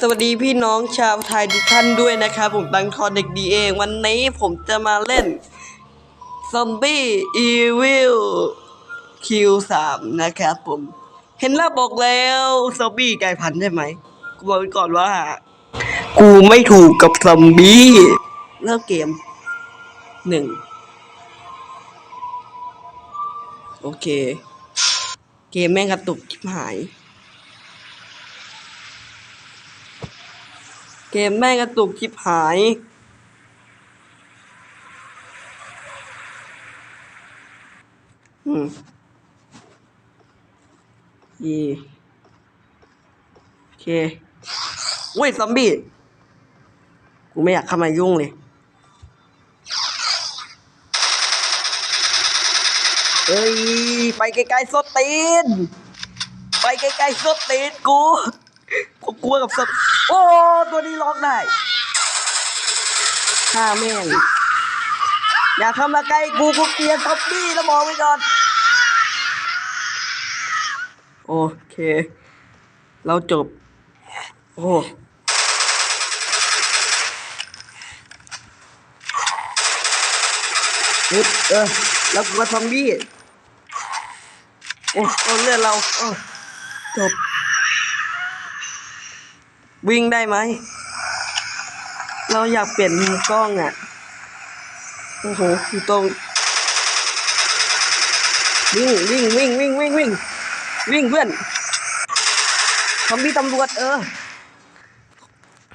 สวัสดีพี่น้องชาวไทยทุกท่านด้วยนะครับ ผมตังทอนเด็กดีเอง วันนี้ผมจะมาเล่นซอมบี้อีวิลคิวสามนะครับผม เห็นแล้วบอกแล้วซอมบี้กลายพันธุ์ใช่ไหมกูบอกไว้ก่อนว่า กูไม่ถูกกับซอมบี้เริ่มเกมหนึ่งโอเค เกมแม่งกระตุกชิบหาย เกมแม่งกระตุกชิบหาย อืมอีโอเคเว้ยซอมบี้ กูไม่อยากเข้ามายุ่งเลย เอ้ย ไปไกลๆสดตีน ไปไกลๆสดตีนกู กูกลัวกับสด โอ้ตัวนี้ล็อกได้ฆ่าแม่งอย่าเข้ามาใกล้กูกูเกลียดท็อปปี้แล้วบอกไว้ก่อนโอเค เราจบ โอ้ฮึบเออแล้วกูก็ซอมบี้ โอ้โอ้เลือดเรา โอ้จบ วิ่งได้ไหม เราอยากเปลี่ยนมุมกล้องอะ โอ้โหอยู่ตรง วิ่งวิ่งวิ่งวิ่งวิ่งวิ่งวิ่งเพื่อนซอมบี้ตำรวจเออ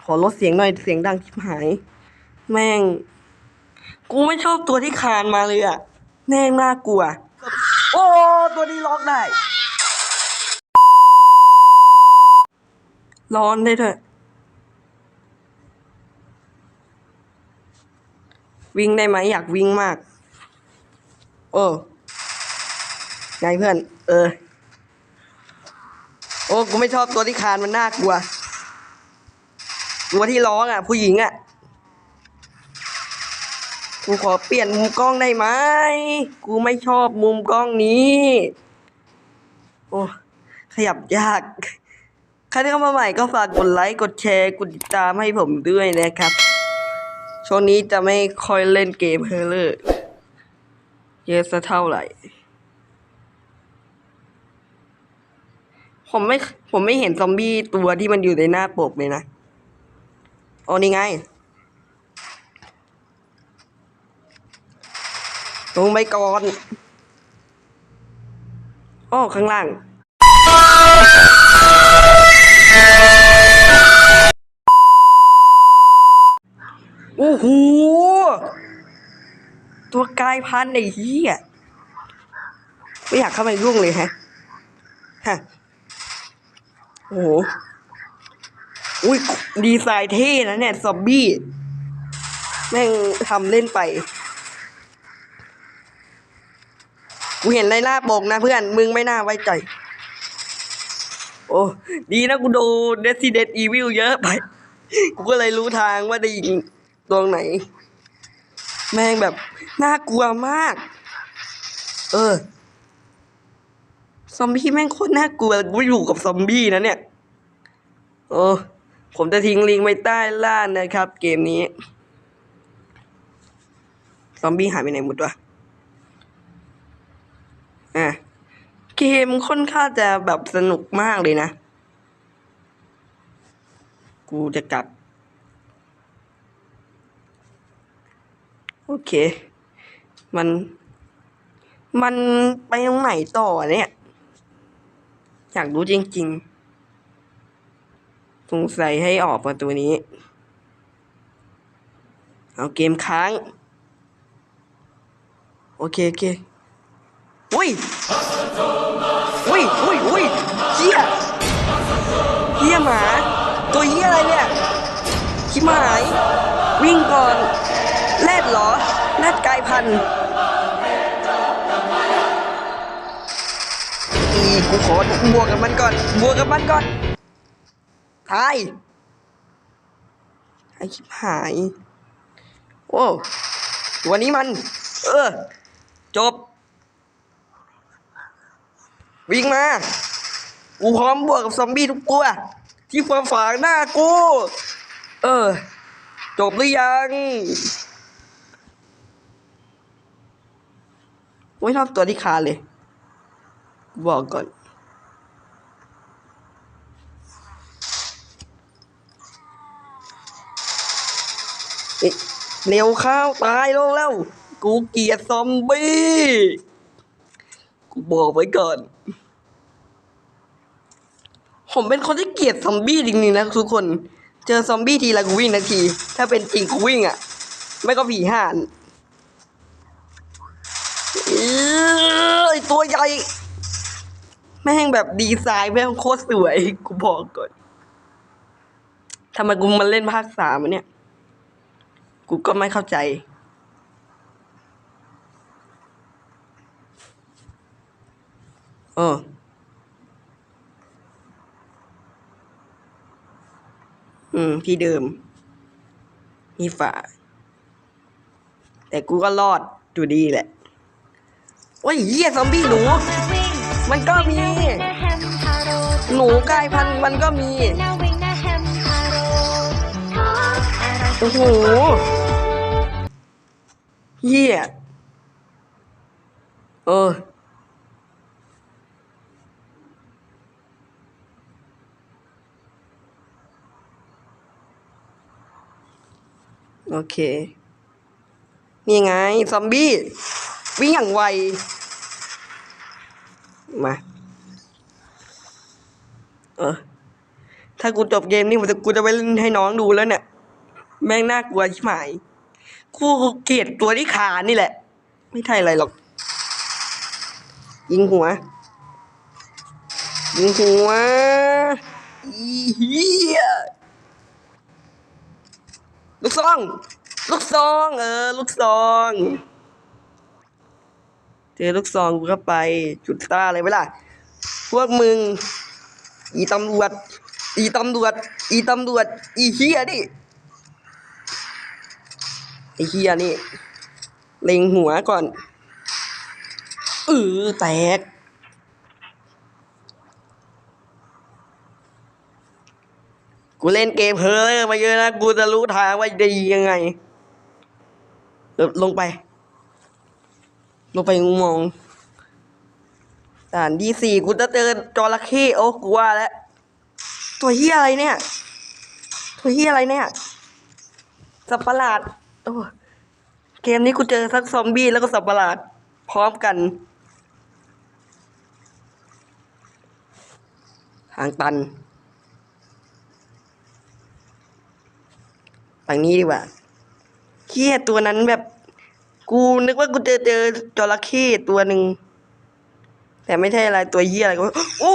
ขอลดเสียงหน่อยเสียงดังชิบหาย แม่ง กูไม่ชอบตัวที่คานมาเลยอะ แม่งน่ากลัว โอ้ ตัวนี้ล็อกได้ ร้อนได้ด้วย วิ่งได้ไหมอยากวิ่งมาก โอ้ไงเพื่อน เออ โอ้กูไม่ชอบตัวที่คานมันน่ากลัว ตัวที่ร้องอะ ผู้หญิงอะกูขอเปลี่ยนมุมกล้องได้ไหม กูไม่ชอบมุมกล้องนี้ โอ้ ขยับยาก ใครที่เข้ามาใหม่ก็ฝากกดไลค์กดแชร์กดติดตามให้ผมด้วยนะครับ ช่วงนี้จะไม่ค่อยเล่นเกมเฮอร์เลอร์เยอะสักเท่าไหร่ ผมไม่ผมไม่เห็นซอมบี้ตัวที่มันอยู่ในหน้าปกเลยนะอ๋อนี่ไงลงไปก่อนอ้อข้างล่าง อ้โห ตัวกลายพันธุ์ไอ้เหี้ยไม่อยากเข้าไปยุ่งเลยฮะ ฮะ โอ้โห อุ้ย ดีไซน์เท่นะเนี่ย ซอมบี้ แม่งทำเล่นไป กูเห็นในหน้าปกนะเพื่อน มึงไม่น่าไว้ใจ โอ้ ดีนะกูดู Resident Evil เยอะไป กูก็เลยรู้ทางว่าได้ยิง ตรงไหน แม่งแบบน่ากลัวมาก เออ ซอมบี้แม่งโคตรน่ากลัวกูอยู่กับซอมบี้นะเนี่ยโอ้ผมจะทิ้งลิงก์ไว้ใต้ล่างนะครับ เกมนี้ ซอมบี้หายไปไหนหมดวะอะเกมค่อนข้างจะแบบสนุกมากเลยนะ กูจะกลับ โอเค มัน มันไปตรงไหนต่อเนี่ย อยากรู้จริงๆ สงสัยให้ออกประตูนี้ เอาเกมค้าง โอเค โอเคอุ้ยอุ้ยอุ้ยอุ้ยเฮียเฮียหมา ตัวเฮียอะไรเนี่ยชิบหาย วิ่งก่อน แรดเหรอแรดกลายพันธุ์อีกูขอบวกกับมันก่อน บวกกับมันก่อนทายไอชิบหาย โอ้ตัวนี้มัน เออ จบ วิ่งมา กูพร้อมบวกกับซอมบี้ทุกตัว ที่ฟ้าฝางหน้ากู เออ จบหรือยัง ไม่ชอบตัวที่คาเลย บอกก่อน เร็วข้าวตายล้วแล้ว กูเกลียดซอมบี้ กูบอกไว้ก่อน ผมเป็นคนที่เกลียดซอมบี้จริงๆนะทุกคน เจอซอมบี้ทีละกูวิ่งนาที ถ้าเป็นจริงกูวิ่งอะ ไม่ก็ผีห่าน อ้ยตัวใหญ่ แม่งแบบดีไซน์แม่งโคตรสวย กูบอกก่อนทำไมกูมาเล่นภาคสามอะเนี่ย กูก็ไม่เข้าใจ เอออืม ที่เดิม มีฝา แต่กูก็รอดอยู่ดีแหละ โอ้ยเหี้ยซอมบี้หนู มันก็มี หนูกลายพันธุ์มันก็มี โอ้โหเหี้ยเออโอเค นี่ไง ซอมบี้ วิ่งอย่างไว มา เออ ถ้ากูจบเกมนี้ผมจะกูจะไปเล่นให้น้องดูแล้วเนี่ย แม่งน่ากลัวชิบหาย กูเกลียดตัวที่ขานี่แหละ ไม่ใช่อะไรหรอก ยิงหัว ยิงหัวอีเหี้ยลูกซอง ลูกซอง เออ ลูกซอง เจอลูกซองกูก็ไปจุดตาเลยไหมล่ะ พวกมึง อีตำรวจ อีตำรวจ อีตำรวจ อีเฮียดิไอเฮียนี่ เล็งหัวก่อนเออแตกกูเล่นเกมเฮอร์มาเยอะนะ กูจะรู้ทางว่าดียังไง ลงไป ลงไปมองด่านดีสี่กูจะเจอจระเข้โอ้กูว่าแล้วตัวเฮียอะไรเนี่ย ตัวเฮียอะไรเนี่ย สัตว์ประหลาดโอ้เกมนี้กูเจอทั้งซอมบี้แล้วก็สัตว์ประหลาด พร้อมกัน ทางตันทางนี้ดีกว่าเฮียตัวนั้นแบบ กูนึกว่ากูเจอเจอจระเข้ตัวหนึ่ง แต่ไม่ใช่อะไรตัวเฮียอะไรก็โอ้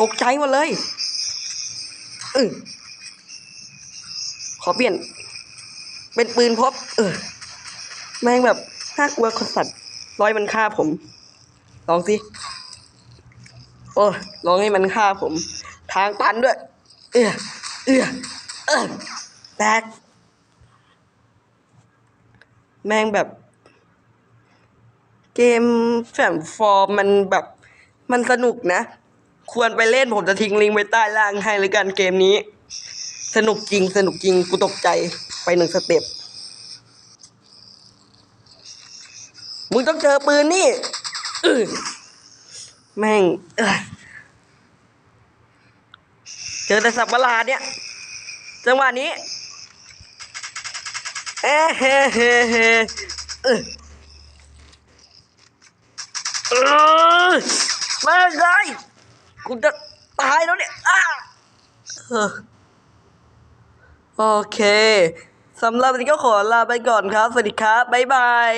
ตกใจหมดเลยเออขอเปลี่ยน เป็นปืนพบ เออ แม่งแบบน่ากลัวคนสัตว์ร้อยมันฆ่าผม ลองสิ โอ้ลองให้มันฆ่าผม ทางตันด้วย เออเออเออแตก แม่งแบบ เกมแฟมฟอร์มมันแบบมันสนุกนะ ควรไปเล่นผมจะทิ้งลิงก์ไว้ใต้ล่างให้เลยกันเกมนี้ สนุกจริงสนุกจริงกูตกใจไปหนึ่งสเต็ปมึงต้องเจอปืนนี่แม่งเอ้ยเจอแต่สับประหลาดเนี่ย จังหวะนี้ เอ้เฮ้เฮ้เฮ้เออเออแม่ไกูจะตายแล้วเนี่ยอ้าโอเคสำหรับวันนี้ก็ขอลาไปก่อนครับ สวัสดีครับ บ๊ายบาย